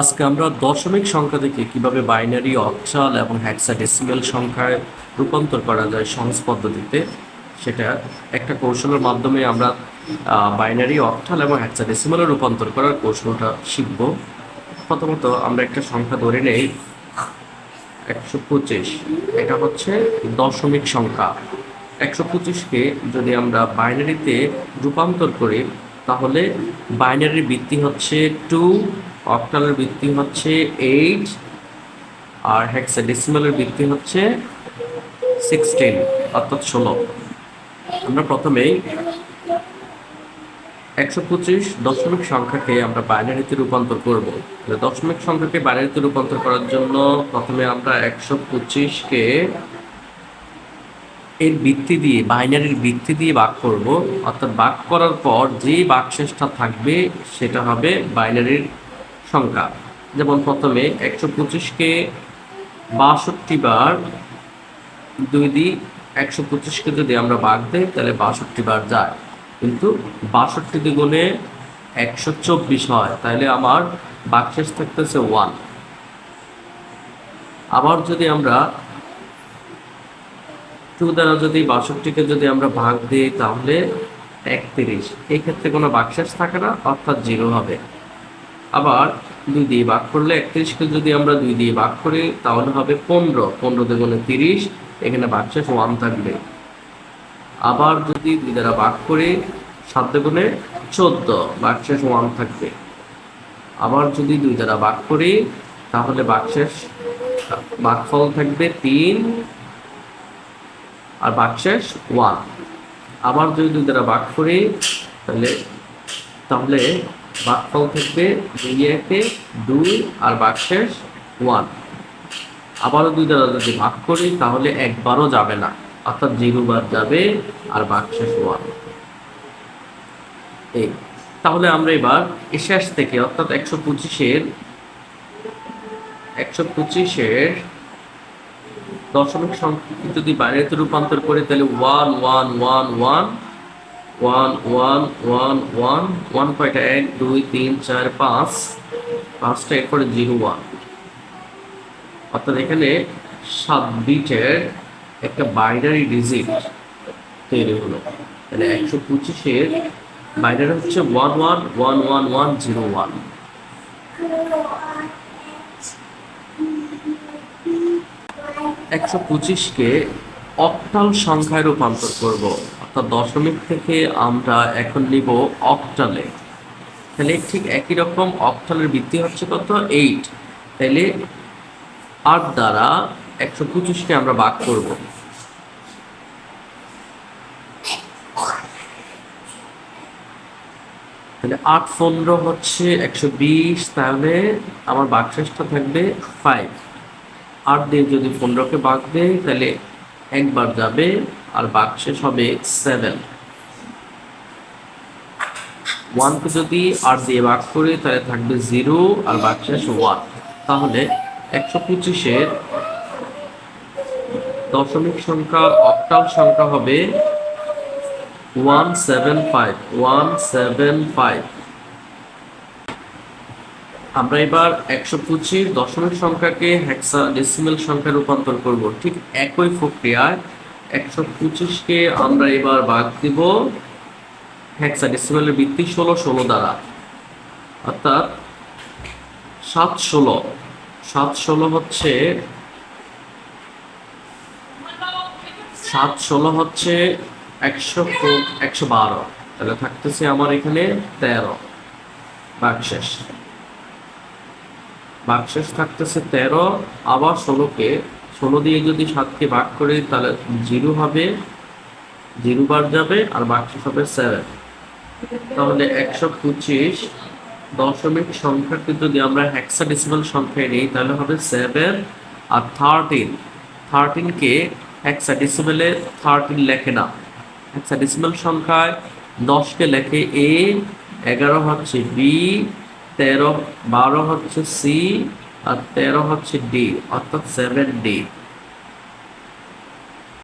আজকে আমরা দশমিক সংখ্যা থেকে কীভাবে বাইনারি অক্টাল এবং হ্যাক্সাডেসিমেল সংখ্যায় রূপান্তর করা যায় সহজ পদ্ধতিতে, সেটা একটা কৌশলের মাধ্যমে আমরা বাইনারি অক্টাল এবং হ্যাক্সাডেসিমেলে রূপান্তর করার কৌশলটা শিখব। প্রথমত আমরা একটা সংখ্যা ধরে নেই, একশো পঁচিশ। এটা হচ্ছে দশমিক সংখ্যা। একশো পঁচিশকে যদি আমরা বাইনারিতে রূপান্তর করি তাহলে বাইনারির ভিত্তি হচ্ছে টু অক্টালের ভিত্তি হচ্ছে এইট আর হেক্সাডেসিমালের ভিত্তি হচ্ছে সিক্সটিন অর্থাৎ ষোলো। আমরা প্রথমেই একশো পঁচিশ দশমিক সংখ্যাকে আমরা বাইনারিতে রূপান্তর করব। দশমিক সংখ্যাকে বাইনারিতে রূপান্তর করার জন্য প্রথমে আমরা একশো পঁচিশকে এর ভিত্তি দিয়ে, বাইনারির ভিত্তি দিয়ে ভাগ করব। অর্থাৎ ভাগ করার পর যে বাকশেষটা থাকবে, সেটা হবে বাইনারির সংখ্যা। যেমন প্রথমে একশো পঁচিশকে বাষট্টি বার দুই দিই একশো পঁচিশকে যদি আমরা ভাগ দিই, তাহলে বাষট্টি বার যায়। কিন্তু বাষট্টি দ্বিগুণে একশো চব্বিশ হয়, তাহলে আমার বাকশেষ থাকতেছে ওয়ান। আবার যদি আমরা টু দ্বারা যদি বাষট্টিকে যদি আমরা ভাগ দিই তাহলে একত্রিশ। এই ক্ষেত্রে কোনো বাকশেষ থাকে না, অর্থাৎ জিরো হবে। আবার দুই দিয়ে ভাগ করলে একত্রিশকে যদি আমরা দুই দিয়ে ভাগ করি, তাহলে হবে পনেরো। পনেরো দুগুণে তিরিশ, এখানে বাকশেষ ওয়ান থাকবে। আবার যদি দুই দ্বারা ভাগ করি, সাত দুগুণে চোদ্দ বাকশেষ ওয়ান থাকবে। আবার যদি দুই দ্বারা ভাগ করি, তাহলে বাকশেষ ভাগফল থাকবে তিন আর বাকশেষ ওয়ান। আবার যদি দুই দ্বারা ভাগ করি, তাহলে তাহলে ভাগফল থাকবে দুই একে দুই আর বাকশেষ ওয়ান। আবারও দুই দ্বারা যদি ভাগ করি, তাহলে একবারও যাবে না। অর্থাৎ জিরো বার যাবে আর বাকশেষ ওয়ান। এই। তাহলে আমরা এবার শেষ থেকে, অর্থাৎ একশো পঁচিশের একশো পঁচিশের দশমিক সংখ্যা যদি বাইরেতে রূপান্তর করি তাহলে one one one one one one one one one কয়টা এক দুই তিন চার পাঁচ পাঁচটা এরপরে জিরো ওয়ান অর্থাৎ এখানে সাত বিটের একটা বাইনারি ডিজিট তৈরি হলো তাহলে একশো পঁচিশের বাইনারি হচ্ছে one one one one one zero one একশো পঁচিশকে অক্টাল সংখ্যায় রূপান্তর করব। অর্থাৎ দশমিক থেকে আমরা এখন নিব অক্টালে। তাহলে ঠিক একই রকম অক্টালের ভিত্তি হচ্ছে কত? এইট। তাহলে আট দ্বারা একশো পঁচিশকে আমরা ভাগ করব। তাহলে আট পনেরো হচ্ছে একশো বিশ, তাহলে আমার বাকশেষটা থাকবে ফাইভ আট দিয়ে যদি পনেরোকে ভাগ দেয়, তাহলে একবার যাবে আর বাকশেষ হবে সেভেন ওয়ানকে যদি আট দিয়ে ভাগ করি, তাহলে থাকবে জিরো আর বাকশেষ ওয়ান তাহলে একশো পঁচিশের দশমিক সংখ্যা অক্টাল সংখ্যা হবে one seven five one seven five আমরা এবার একশো পঁচিশ দশমিক সংখ্যাকে হেক্সা ডেসিমেল সংখ্যায় রূপান্তর করব। ঠিক একই প্রক্রিয়ায় একশো পঁচিশকে আমরা এবার বাদ দিব হেক্সা ডেসিমেলের ভিত্তি ষোলো ষোলো দ্বারা। অর্থাৎ সাত ষোলো। সাত ষোলো হচ্ছে সাত ষোলো হচ্ছে একশো একশো বারো। তাহলে থাকতেছে আমার এখানে তেরো। বাকশেষ বাকশেষ থাকতেছে তেরো, আবার ষোলোকে। ষোলো দিয়ে যদি সাতকে ভাগ করি, তাহলে জিরো হবে, জিরো বার যাবে, আর বাকশেষ হবে সেভেন। তাহলে একশো পঁচিশ দশমিক সংখ্যাকে যদি আমরা হেক্সাডেসিমাল সংখ্যায় নিই, তাহলে হবে সেভেন আর থার্টিন থার্টিনকে হেক্সাডেসিমালে থার্টিন লেখে না। হেক্সাডেসিমাল সংখ্যায় দশকে লেখে এ এগারো হচ্ছে বি তেরো বারো হচ্ছে সি আর তেরো হচ্ছে ডি অর্থাৎ সেভেন ডি